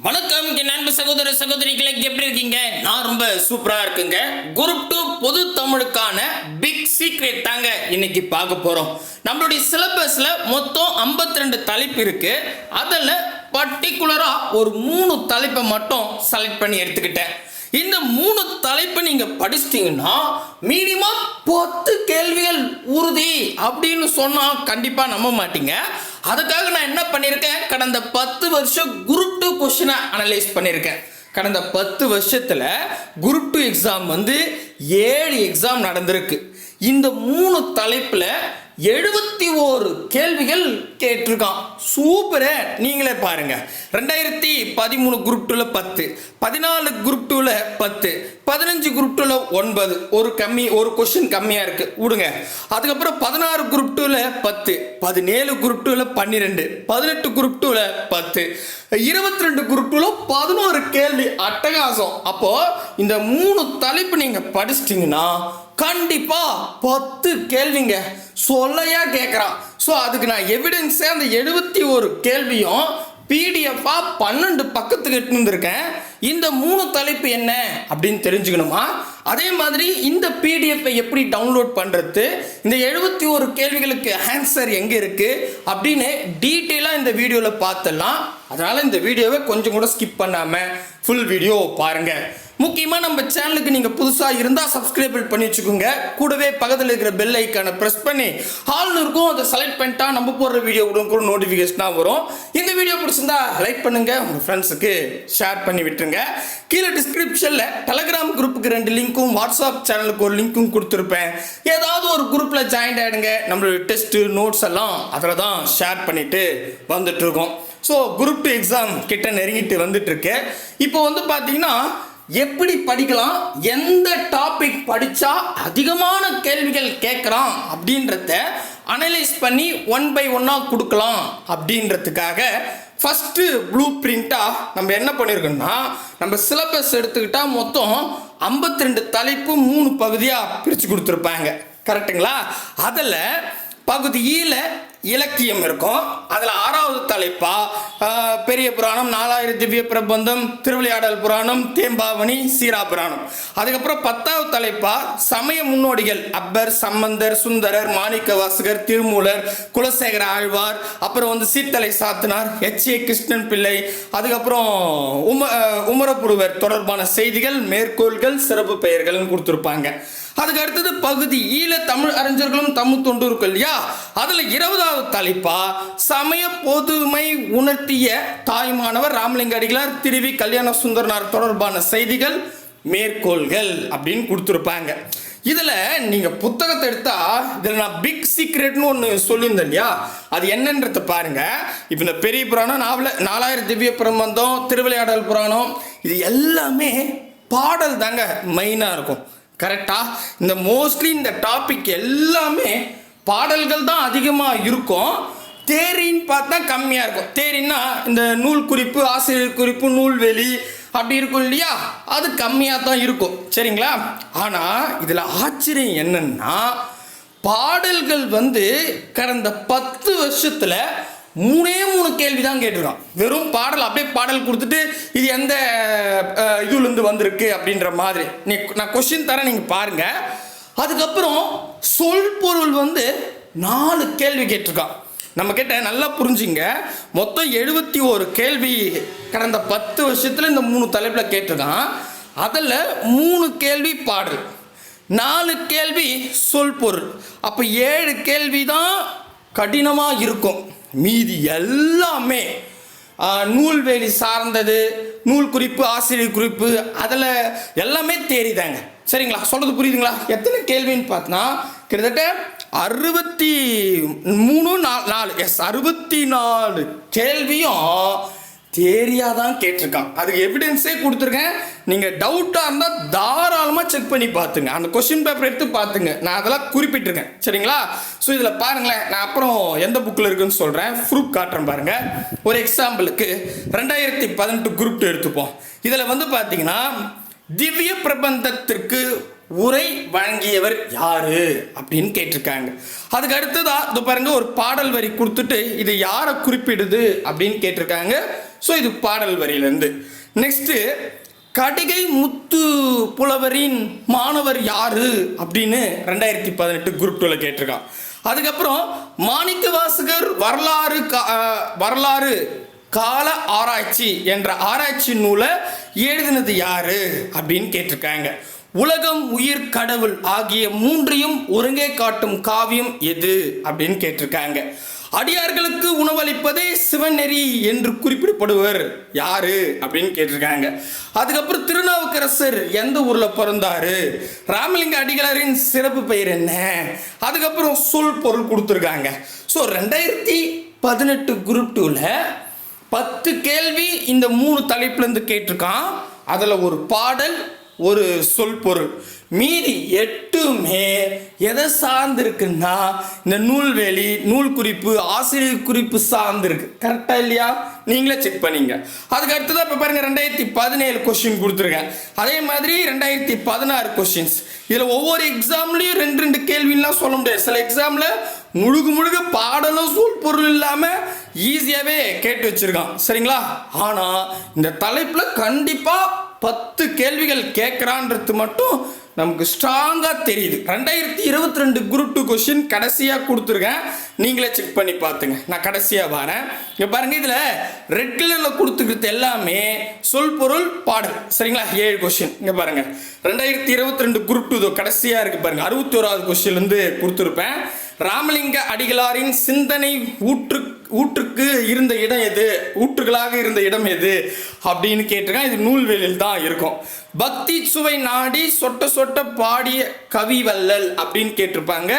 வணக்கம் நண்பு சகோதர சகோதரிகளை எப்படி இருக்கீங்க? நான் ரொம்ப சூப்பரா இருக்குங்க. குரூப் டூ பொது தமிழுக்கான பிக் சீக்ரெட் தாங்க இன்னைக்கு பார்க்க போறோம். நம்மளுடைய சிலபஸ்ல மொத்தம் 52 ரெண்டு தலைப்பு இருக்கு. அதில் பர்டிகுலரா ஒரு மூணு தலைப்பை மட்டும் செலக்ட் பண்ணி எடுத்துக்கிட்டேன். இந்த மூணு தலைப்பை நீங்க படிச்சிட்டீங்கன்னா மினிமம் பத்து கேள்விகள் உறுதி அப்படின்னு சொன்னா கண்டிப்பா நம்ப மாட்டீங்க. அதுக்காக நான் என்ன பண்ணியிருக்கேன் கடந்த பத்து வருஷம் குரூப் டூ கொஷினை அனலைஸ் பண்ணியிருக்கேன் கடந்த பத்து வருஷத்தில் குரூப் டூ எக்ஸாம் வந்து ஏழு எக்ஸாம் நடந்திருக்கு. இந்த மூணு தலைப்பில் எழுபத்தி ஓரு கேள்விகள் கேட்டிருக்கான். சூப்பரு நீங்களே பாருங்க. ரெண்டாயிரத்தி பதிமூணு குரூப் டூல பத்து பதினாலு குரூப் டூல பத்து பதினஞ்சு குரூப் டூல ஒன்பது. ஒரு கம்மி ஒரு கொஸ்டின் கம்மியா இருக்கு. விடுங்க. அதுக்கப்புறம் பதினாறு குரூப் டூல பத்து பதினேழு குரூப் டூல பன்னிரெண்டு பதினெட்டு குரூப் டூல பத்து இருபத்தி ரெண்டு குரூப் டூல பதினோரு கேள்வி அட்டகாசம். அப்போ இந்த மூணு தலைப்பு நீங்க படிச்சிட்டீங்கன்னா கண்டிப்பா பத்து கேள்விங்க. சொல்லையா கேட்குறான் ஸோ அதுக்கு நான் எவிடன்ஸே அந்த எழுபத்தி ஒரு கேள்வியும் பிடிஎஃபாக பன்னெண்டு பக்கத்துக்கு இருந்திருக்கேன் இந்த மூணு தலைப்பு என்ன அப்படின்னு தெரிஞ்சுக்கணுமா? அதே மாதிரி இந்த பிடிஎஃப்பை எப்படி டவுன்லோட் பண்ணுறது இந்த எழுபத்தி ஒரு கேள்விகளுக்கு ஆன்சர் எங்கே இருக்குது அப்படின்னு டீட்டெயிலாக இந்த வீடியோவில் பார்த்துடலாம். அதனால் இந்த வீடியோவை கொஞ்சம் கூட ஸ்கிப் பண்ணாமல் ஃபுல் வீடியோ பாருங்கள் முக்கியமாக நம்ம சேனலுக்கு நீங்கள் புதுசாக இருந்தால் சப்ஸ்கிரைப் பண்ணி வச்சுக்கோங்க. கூடவே பக்கத்தில் இருக்கிற பெல் ஐக்கானை ப்ரெஸ் பண்ணி ஹால்னு இருக்கும் அதை செலக்ட் பண்ணிட்டா நம்ம போடுற வீடியோ கூட கூட நோட்டிஃபிகேஷனாக வரும். இந்த வீடியோ பிடிச்சிருந்தா லைக் பண்ணுங்கள் உங்கள் ஃப்ரெண்ட்ஸுக்கு ஷேர் பண்ணி விட்டுருங்க. கீழே டிஸ்கிரிப்ஷனில் டெலகிராம் குரூப்புக்கு ரெண்டு லிங்க்கும் வாட்ஸ்அப் சேனலுக்கு ஒரு லிங்க்கும் கொடுத்துருப்பேன். ஏதாவது ஒரு குரூப்பில் ஜாயின் ஆகிடுங்க நம்மளோட டெஸ்ட்டு நோட்ஸ் எல்லாம் அதில் தான் ஷேர் பண்ணிட்டு வந்துட்டு இருக்கோம். ஸோ குரூப் டூ எக்ஸாம் கிட்ட நெருங்கிட்டு வந்துட்டு இருக்கு. இப்போ வந்து பார்த்தீங்கன்னா எப்படி படிக்கலாம்? எந்த டாபிக் படித்தா அதிகமான கேள்விகள் கேட்குறான் அப்படின்றத அனலைஸ் பண்ணி ஒன் பை ஒன்னாக கொடுக்கலாம் அப்படின்றதுக்காக ஃபஸ்ட்டு ப்ளூ பிரிண்ட்டாக நம்ம என்ன பண்ணியிருக்கோம்னா நம்ம சிலபஸ் எடுத்துக்கிட்டால் மொத்தம் 52 ரெண்டு தலைப்பு மூணு பகுதியாக பிரித்து கொடுத்துருப்பாங்க. கரெக்டுங்களா அதில் பகுதியில் இலக்கியம் இருக்கும். அதில் ஆறாவது தலைப்பா பெரிய புராணம் நாலாயிரம் திவ்ய பிரபந்தம் திருவிளையாடல் புராணம் தேம்பாவணி சீரா புராணம். அதுக்கப்புறம் பத்தாவது தலைப்பா சமய முன்னோடிகள் அப்பர் சம்பந்தர் சுந்தரர் மாணிக்க வாசகர் திருமூலர் குலசேகர ஆழ்வார் அப்புறம் வந்து சீத்தலை சாத்தனார் எச். ஏ. கிருஷ்ணன் பிள்ளை அதுக்கப்புறம் உம ஆஹ், உமரப்புருவர் தொடர்பான செய்திகள் மேற்கோள்கள் சிறப்பு பெயர்கள்னு கொடுத்துருப்பாங்க. அதுக்கு அடுத்தது பகுதி ஈழ தமிழ் அறிஞர்களும் தமிழ் தொண்டு இல்லையா அதில் இருபதாவது தலைப்பா சமய பொதுமை உணர்த்திய தாய்மானவர் ராமலிங்க அடிகளார் திருவி கல்யாண சுந்தரனார் தொடர்பான செய்திகள் மேற்கோள்கள் அப்படின்னு கொடுத்துருப்பாங்க. இதில் நீங்கள் புத்தகத்தை எடுத்தா இதில் நான் பிக் சீக்ரெட்னு ஒன்று சொல்லியிருந்தேன் இல்லையா அது என்னன்றத பாருங்கள் இப்போ இந்த பெரிய புராணம் நாவல நாலாயிரம் திவ்ய பிரபந்தம் திருவிளையாடல் புராணம் இது எல்லாமே பாடல் தாங்க மெயினாக இருக்கும். கரெக்டாக இந்த மோஸ்ட்லி இந்த டாபிக் எல்லாமே பாடல்கள் தான் அதிகமாக இருக்கும். தேரின்னு பார்த்தா கம்மியாக இருக்கும். தேரின்னா இந்த நூல் குறிப்பு ஆசிரியர் குறிப்பு நூல்வெளி அப்படி இருக்கும் இல்லையா? அது கம்மியாக தான் இருக்கும். சரிங்களா? ஆனால் இதில் ஆச்சரியம் என்னன்னா பாடல்கள் வந்து கடந்த பத்து வருஷத்தில் மூணே மூணு கேள்வி தான் கேட்டிருக்கான். வெறும் பாடல் அப்படியே பாடல் கொடுத்துட்டு இது எந்த இதுலேருந்து வந்திருக்கு அப்படின்ற மாதிரி. நீ நான் கொஷின் தரேன் நீங்கள் பாருங்கள் அதுக்கப்புறம் சொல் பொருள் வந்து நாலு கேள்வி கேட்டிருக்கான். நம்ம கிட்ட நல்லா புரிஞ்சுங்க. மொத்தம் எழுபத்தி ஒரு கேள்வி கடந்த பத்து வருஷத்தில் இந்த மூணு தலைப்பில் கேட்டிருக்கான். அதில் மூணு கேள்வி பாடல் நாலு கேள்வி சொல் பொருள். அப்போ ஏழு கேள்வி தான் கடினமாக இருக்கும். மீதி எல்லாமே நூல்வேலி சார்ந்தது நூல் குறிப்பு ஆசிரியர் குறிப்பு அதில் எல்லாமே தேறிதாங்க சரிங்களா? சொல்கிறது புரியுதுங்களா? எத்தனை கேள்வின்னு பார்த்தோன்னா கிட்டத்தட்ட அறுபத்தி மூணு நாலு நாலு எஸ் அறுபத்தி நாலு கேள்வியும் தேரியாக தான் கேட்டிருக்கான். அதுக்கு எவிடன்ஸே கொடுத்துருக்கேன். நீங்கள் டவுட்டாக இருந்தால் தாராளமாக செக் பண்ணி பார்த்துங்க. அந்த கொஷின் பேப்பர் எடுத்து பார்த்துங்க. நான் அதெல்லாம் குறிப்பிட்டிருக்கேன். சரிங்களா? ஸோ இதில் பாருங்களேன். நான் அப்புறம் எந்த புக்கில் இருக்குன்னு சொல்கிறேன் ப்ரூப் காட்டுறேன் பாருங்கள் ஒரு எக்ஸாம்பிளுக்கு ரெண்டாயிரத்தி பதினெட்டு குரூப் எடுத்துப்போம். இதில் வந்து பார்த்தீங்கன்னா திவ்ய பிரபந்தத்திற்கு உரை வழங்கியவர் யாரு? அப்படின்னு கேட்டிருக்காங்க. அதுக்கு அடுத்ததா இது பாருங்க ஒரு பாடல் வரி கொடுத்துட்டு இது யாரை குறிப்பிடுது அப்படின்னு கேட்டிருக்காங்க. ஸோ இது பாடல் வரியிலேருந்து. நெக்ஸ்ட்டு கடிகை முத்து புலவரின் மாணவர் யாரு? அப்படின்னு ரெண்டாயிரத்தி பதினெட்டு குரூப் டூவில் கேட்டிருக்கான். அதுக்கப்புறம் மாணிக்க வாசகர் வரலாறு கா- வரலாறு கால ஆராய்ச்சி என்ற ஆராய்ச்சி நூலை எழுதினது யாரு? அப்படின்னு கேட்டிருக்காங்க. உலகம் உயிர் கடவுள் ஆகிய மூன்றையும் ஒருங்கே காட்டும் காவியம் எது? அப்படின்னு கேட்டிருக்காங்க. அடியார்களுக்கு உணவளிப்பதே சிவநெறி என்று குறிப்பிடப்படுவர். யாரு? அப்படின்னு கேட்டிருக்காங்க. அதுக்கப்புறம் திருநாவுக்கரசர் எந்த ஊர்ல பிறந்தாரு? ராமலிங்க அடிகளாரின் சிறப்பு பெயர் என்ன? அதுக்கப்புறம் சொல் பொருள் கொடுத்துருக்காங்க. ஸோ ரெண்டாயிரத்தி பதினெட்டு குரூப் டூவில் பத்து கேள்வி இந்த மூணு தலைப்புலேருந்து கேட்டிருக்கான். அதில் ஒரு பாடல் ஒரு சொல் பொருள். மீதி எட்டுமே எதை சார்ந்திருக்குன்னா இந்த நூல்வேலி நூல் குறிப்பு ஆசிரியர் குறிப்பு சார்ந்திருக்கு. கரெக்டா இல்லையா? நீங்களே செக் பண்ணீங்க. அதுக்கு அடுத்ததான் இப்போ பாருங்க ரெண்டாயிரத்தி பதினேழு கொஸ்டின் கொடுத்துருக்கேன். அதே மாதிரி ரெண்டாயிரத்தி பதினாறு கொஸ்டின்ஸ் இதில் ஒவ்வொரு எக்ஸாம்லேயும் ரெண்டு ரெண்டு கேள்விலாம் சொல்ல முடியாது. சில எக்ஸாமில் முழுக்க முழுக்க பாடலும் சூழ் பொருள் இல்லாமல் ஈஸியாகவே கேட்டு வச்சிருக்கான். சரிங்களா? ஆனால் இந்த தலைப்பில் கண்டிப்பாக பத்து கேள்விகள் கேட்குறான்றது மட்டும் நமக்கு ஸ்ட்ராங்காக தெரியுது. ரெண்டாயிரத்தி இருபத்தி ரெண்டு குரூப் டூ கொஸ்டின் கடைசியாக கொடுத்துருக்கேன். நீங்களே செக் பண்ணி பார்த்துங்க. நான் கடைசியாக வரேன். இங்கே பாருங்க இதில் ரெட் கலரில் கொடுத்துக்கிறது எல்லாமே சொல் பொருள் பாடல். சரிங்களா? ஏழு கொஸ்டின் இங்கே பாருங்க. ரெண்டாயிரத்தி இருபத்தி ரெண்டு குரூப் டூ கடைசியாக இருக்கு பாருங்க. அறுபத்தி ஓராவது கொஸ்டின்லேருந்து கொடுத்துருப்பேன். ராமலிங்க அடிகளாரின் சிந்தனை ஊற்று ஊற்றுக்கு இருந்த இடம் எது? ஊற்றுகளாக இருந்த இடம் எது? அப்படின்னு கேட்டிருக்கேன் இது நூல்வெளியில் தான் இருக்கும். பக்தி சுவை நாடி சொட்ட சொட்ட பாடிய கவி வல்லல் அப்படின்னு கேட்டிருப்பாங்க.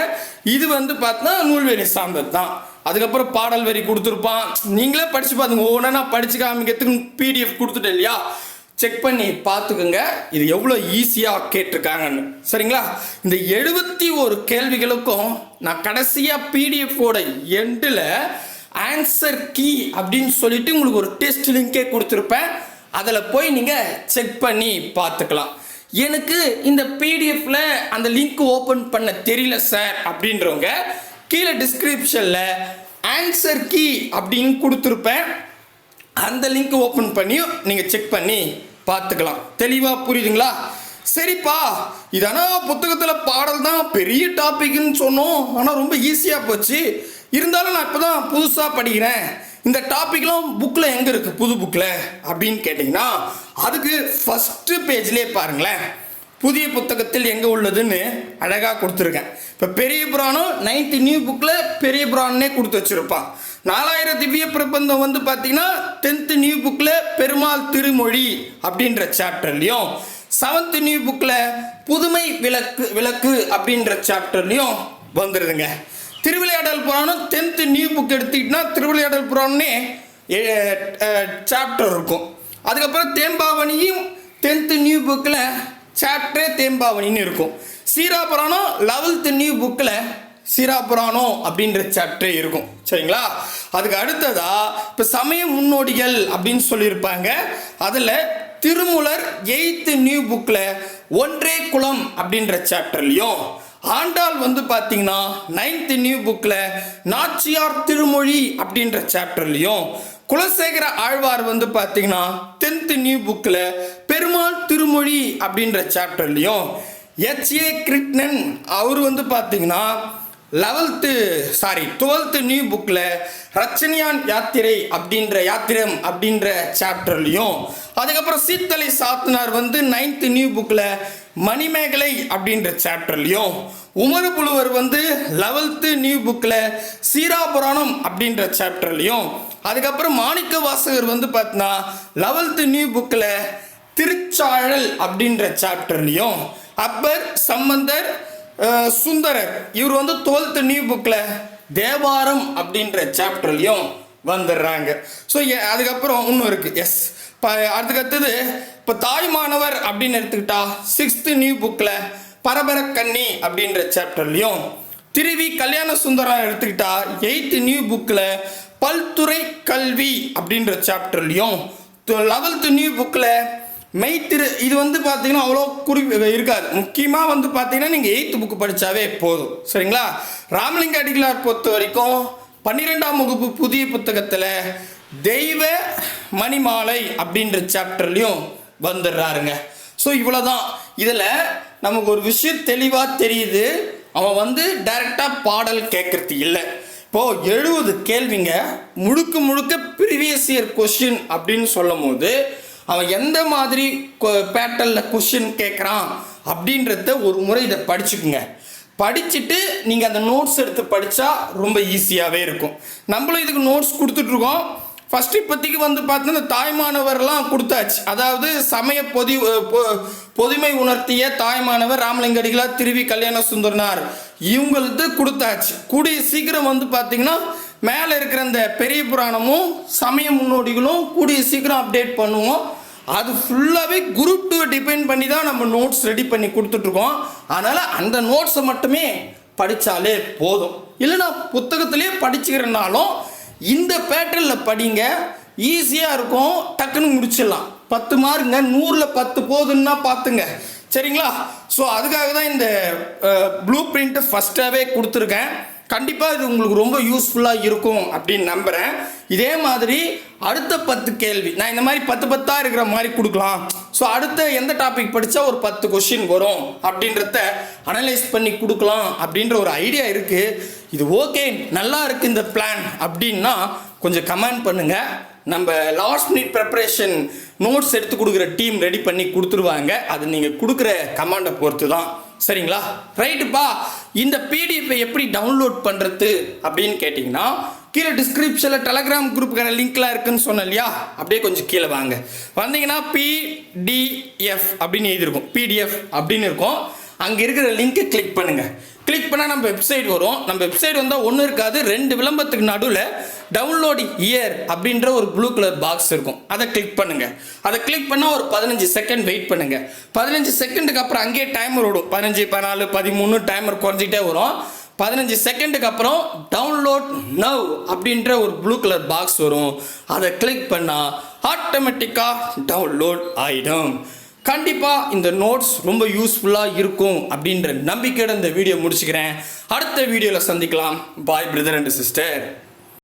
இது வந்து பார்த்தா நூல்வெளி சார்ந்தது தான். அதுக்கப்புறம் பாடல் வரி கொடுத்துருப்பான். நீங்களே படிச்சு பாத்துங்க ஒவ்வொன்றா படிச்சு காமிக்கிறதுக்கு பிடிஎஃப் கொடுத்துட்டேன் இல்லையா? செக் பண்ணி பார்த்துக்குங்க. இது எவ்வளோ ஈஸியாக கேட்டிருக்காங்கன்னு. சரிங்களா? இந்த எழுபத்தி ஒரு கேள்விகளுக்கும் நான் கடைசியாக பிடிஎஃபோட எண்டில் ஆன்சர் கீ அப்படின்னு சொல்லிட்டு உங்களுக்கு ஒரு டெஸ்ட் லிங்கே கொடுத்துருப்பேன். அதில் போய் நீங்கள் செக் பண்ணி பார்த்துக்கலாம். எனக்கு இந்த பிடிஎஃப்ல அந்த லிங்க் ஓப்பன் பண்ண தெரியல சார் அப்படின்றவங்க கீழே டிஸ்கிரிப்ஷனில் ஆன்சர் கீ அப்படின்னு கொடுத்துருப்பேன். அந்த லிங்க் ஓப்பன் பண்ணியும் நீங்கள் செக் பண்ணி பார்த்துக்கலாம். தெளிவாக புரியுதுங்களா? சரிப்பா இதானா புத்தகத்தில் பாடல் தான் பெரிய டாபிக்னு சொன்னோம். ஆனால் ரொம்ப ஈஸியாக போச்சு. இருந்தாலும் நான் இப்போ தான் புதுசாக படிக்கிறேன். இந்த டாப்பிக்லாம் புக்கில் எங்கே இருக்குது புது புக்கில் அப்படின்னு கேட்டிங்கன்னா அதுக்கு ஃபஸ்ட்டு பேஜ்லேயே பாருங்களேன். புதிய புத்தகத்தில் எங்கே உள்ளதுன்னு அழகாக கொடுத்துருக்கேன். இப்போ பெரிய புராணம் நைன்த்து நியூ புக்கில் பெரிய புராணே கொடுத்து வச்சுருப்பான். நாலாயிரம் திவ்ய பிரபந்தம் வந்து பார்த்தீங்கன்னா டென்த்து நியூ புக்கில் பெருமாள் திருமொழி அப்படின்ற சாப்டர்லையும் செவன்த்து நியூ புக்கில் புதுமை விளக்கு விளக்கு அப்படின்ற சாப்டர்லேயும் வந்துடுதுங்க Thiruvilaiyadal Puranam tenth new book எடுத்துக்கிட்டோன்னா திருவிளையாடல் புராணம்னே சாப்டர் இருக்கும். அதுக்கப்புறம் தேம்பாவணியும் டென்த்து நியூ புக்கில் சாப்டரே தேம்பாவணின்னு இருக்கும். சீராபுராணம் லெவல்த்து நியூ புக்கில் சீரா புராணம் அப்படின்ற சாப்டரே இருக்கும். சரிங்களா? அதுக்கு அடுத்ததா இப்போ சமய முன்னோடிகள் அப்படின்னு சொல்லியிருப்பாங்க. அதில் திருமூலர் எயித்து நியூ புக்கில் ஒன்றே குலம் அப்படின்ற சாப்டர்லையும் ஆண்டாள் வந்து பார்த்தீங்கன்னா நைன்த் நியூ புக்கில் நாச்சியார் திருமொழி அப்படின்ற சாப்டர்லையும் குலசேகர ஆழ்வார் வந்து பார்த்தீங்கன்னா டென்த் நியூ புக்கில் பெருமாள் திருமொழி அப்படின்ற சாப்டர்லையும் எச் ஏ கிருஷ்ணன் அவர் வந்து பார்த்தீங்கன்னா லெவல்த்து சாரி டுவெல்த்து நியூ புக்கில் ரச்சனியான் யாத்திரை அப்படின்ற யாத்திரம் அப்படின்ற சாப்டர்லையும் அதுக்கப்புறம் சீத்தலை சாத்தனார் வந்து நைன்த்து நியூ புக்கில் மணிமேகலை அப்படின்ற சாப்டர்லையும் உமர் புலுவர் வந்து லெவல்த்து நியூ புக்கில் சீராபுராணம் அப்படின்ற சாப்டர்லையும் அதுக்கப்புறம் மாணிக்க வாசகர் வந்து பார்த்தீங்கன்னா லெவல்த்து நியூ புக்கில் திருச்சாழல் அப்படின்ற சாப்டர்லையும் அப்பர் சம்பந்தர் சுந்தரர் இவர் வந்து டுவெல்த் நியூ புக்கில் தேவாரம் அப்படின்ற சாப்டர்லையும் வந்துடுறாங்க ஸோ அதுக்கப்புறம் இன்னும் இருக்குது எஸ் இப்போ அதுக்கு அடுத்தது இப்போ தாய்மானவர் அப்படின்னு எடுத்துக்கிட்டா சிக்ஸ்த்து நியூ புக்கில் பரபர கன்னி அப்படின்ற சாப்டர்லையும் திருவி கல்யாண சுந்தரம் எடுத்துக்கிட்டா எயித்து நியூ புக்கில் பல்துறை கல்வி அப்படின்ற சாப்டர்லையும் லெவல்த்து நியூ புக்கில் மெய்த்திரு இது வந்து பார்த்தீங்கன்னா அவ்வளோ குறி இருக்காது. முக்கியமாக வந்து பார்த்தீங்கன்னா நீங்கள் எயித்து புக்கு படித்தாவே போதும். சரிங்களா? ராமலிங்க அடிகளார் பொறுத்த வரைக்கும் பன்னிரெண்டாம் வகுப்பு புதிய புத்தகத்தில் தெய்வ மணிமாலை அப்படின்ற சாப்டர்லையும் வந்துடுறாருங்க. ஸோ இவ்வளோதான் இதில் நமக்கு ஒரு விஷயம் தெளிவாக தெரியுது. அவன் வந்து டைரெக்டாக பாடல் கேட்கறது இல்லை. இப்போது எழுபது கேள்விங்க. முழுக்க முழுக்க ப்ரீவியஸ் இயர் கொஷின் அப்படின்னு சொல்லும் போது அவன் எந்த மாதிரி பேட்டர்னில் கொஷின் கேட்குறான் அப்படின்றத ஒரு முறை இதை படிச்சுக்குங்க. படிச்சுட்டு நீங்கள் அந்த நோட்ஸ் எடுத்து படித்தா ரொம்ப ஈஸியாகவே இருக்கும். நம்மளும் இதுக்கு நோட்ஸ் கொடுத்துட்ருக்கோம். ஃபஸ்ட்டு இப்போதைக்கு வந்து பார்த்தீங்கன்னா இந்த தாய்மானவர்லாம் கொடுத்தாச்சு. அதாவது சமய பொதி பொ- பொதுமை உணர்த்திய தாய்மானவர் ராமலிங்கடிகளார் திருவி கல்யாண சுந்தரனார் இவங்களுக்கு கொடுத்தாச்சு. கூடிய சீக்கிரம் வந்து பார்த்தீங்கன்னா மேலே இருக்கிற இந்த பெரிய புராணமும் சமய முன்னோடிகளும் கூடிய சீக்கிரம் அப்டேட் பண்ணுவோம். அது ஃபுல்லாகவே குரூப் டூ டிபெண்ட் பண்ணி தான் நம்ம நோட்ஸ் ரெடி பண்ணி கொடுத்துட்ருக்கோம். அதனால் அந்த நோட்ஸை மட்டுமே படித்தாலே போதும். இல்லைன்னா புத்தகத்திலே படிச்சுக்கிறனாலும் இந்த பேட்டர்னில் படிங்க. ஈஸியாக இருக்கும். டக்குன்னு முடிச்சிடலாம். பத்து மார்க்குங்க. நூறில் பத்து போதுன்னா பார்த்துங்க. சரிங்களா? ஸோ அதுக்காக தான் இந்த ப்ளூ பிரிண்ட்டை ஃபஸ்ட்டாகவே கொடுத்துருக்கேன். கண்டிப்பாக இது உங்களுக்கு ரொம்ப யூஸ்ஃபுல்லாக இருக்கும் அப்படின்னு நம்புகிறேன் இதே மாதிரி அடுத்த பத்து கேள்வி. நான் இந்த மாதிரி பத்து பத்தாக இருக்கிற மாதிரி கொடுக்கலாம். ஸோ அடுத்த எந்த டாபிக் படித்தா ஒரு பத்து கொஷின் வரும் அப்படின்றத அனலைஸ் பண்ணி கொடுக்கலாம் அப்படின்ற ஒரு ஐடியா இருக்குது இது ஓகே நல்லா இருக்குது இந்த பிளான் அப்படின்னா கொஞ்சம் கமெண்ட் பண்ணுங்கள் நம்ம லாஸ்ட் மினிட் ப்ரிப்பரேஷன் நோட்ஸ் எடுத்து கொடுக்குற டீம் ரெடி பண்ணி கொடுத்துருவாங்க. அது நீங்கள் கொடுக்குற கமாண்டை பொறுத்து தான் சரிங்களா? ரைட்டுப்பா இந்த பிடிஎஃப்பை எப்படி டவுன்லோட் பண்ணுறது அப்படின்னு கேட்டிங்கன்னா கீழே டிஸ்கிரிப்ஷனில் டெலகிராம் குரூப்புக்கான லிங்க்லாம் இருக்குன்னு சொன்னேன் இல்லையா? அப்படியே கொஞ்சம் கீழே வாங்க. வந்தீங்கன்னா பிடிஎஃப் அப்படின்னு எழுதியிருக்கும். பிடிஎஃப் அப்படின்னு இருக்கும். அங்கே இருக்கிற லிங்க்கை கிளிக் பண்ணுங்கள் கிளிக் பண்ணால் நம்ம வெப்சைட் வரும். நம்ம வெப்சைட் வந்தால் ஒன்றும் இருக்காது. ரெண்டு விளம்பரத்துக்கு நடுவில் டவுன்லோடு இயர் அப்படின்ற ஒரு ப்ளூ கலர் பாக்ஸ் இருக்கும். அதை கிளிக் பண்ணுங்கள் அதை கிளிக் பண்ணால் ஒரு பதினஞ்சு செகண்ட் வெயிட் பண்ணுங்கள் பதினஞ்சு செகண்டுக்கு அப்புறம் அங்கேயே டைமர் ஓடும். பதினஞ்சு பதினாலு பதிமூணு டைமர் குறைஞ்சிட்டே வரும். பதினஞ்சு செகண்டுக்கு அப்புறம் டவுன்லோட் நவ் அப்படின்ற ஒரு ப்ளூ கலர் பாக்ஸ் வரும். அதை கிளிக் பண்ணால் ஆட்டோமேட்டிக்காக டவுன்லோட் ஆகிடும் கண்டிப்பாக இந்த நோட்ஸ் ரொம்ப யூஸ்ஃபுல்லாக இருக்கும் அப்படின்ற நம்பிக்கையோட இந்த வீடியோ முடிச்சுக்கிறேன். அடுத்த வீடியோவில் சந்திக்கலாம். பாய் பிரதர் அண்ட் சிஸ்டர்